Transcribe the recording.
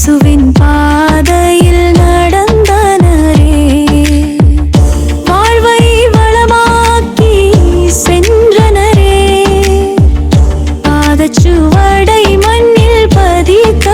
இயேசுவின் பாதையில் நடந்தனரே. வாழ்வை வளமாக்கி சென்றனரே. பாதச்சுவடை மண்ணில் பதித்த